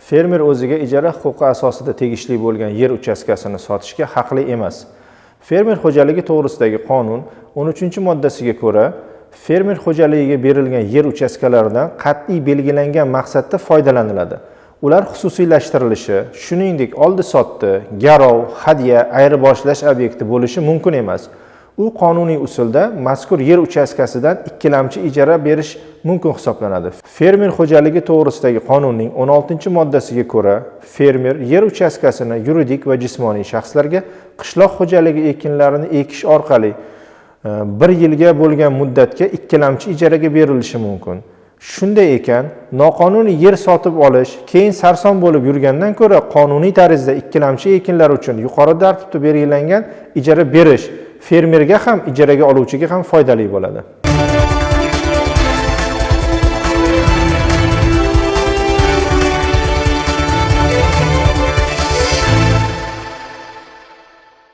fermer o'ziga ijara huquqi asosida tegishli bo'lgan yer uchastkasini sotishga haqli emas. Fermer xo'jaligi to'g'risidagi qonun 13 moddasiga ko'ra fermer xo'jaligiga berilgan yer uchastkalaridan qat'iy belgilangan maqsadda foydalaniladi. Ular xususiylashtirilishi shuningdek oldi sotdi garov hadya ayirboshlash obyekti bo'lishi mumkin emas. U qonuniy usulda mazkur yer uchastkasidan ikkilamchi ijara berish mumkin hisoblanadi. Fermer xo'jaligi to'g'risidagi qonunning 16 moddasiga ko'ra fermer yer uchastkasini yuridik va jismoniy shaxslarga qishloq xo'jaligi ekinlarini ekish orqali e, bir yilga bo'lgan muddatga ikkilamchi ijaraga berilishi mumkin. Shunday ekan noqonuniy yer sotib olish keyin sarson bo'lib yurgandan ko'ra qonuniy tarzda ikkilamchi ekinlar uchun yuqori tartibda belgilangan ijara berish fermerga ham ijaraga oluvchiga ham foydali bo'ladi.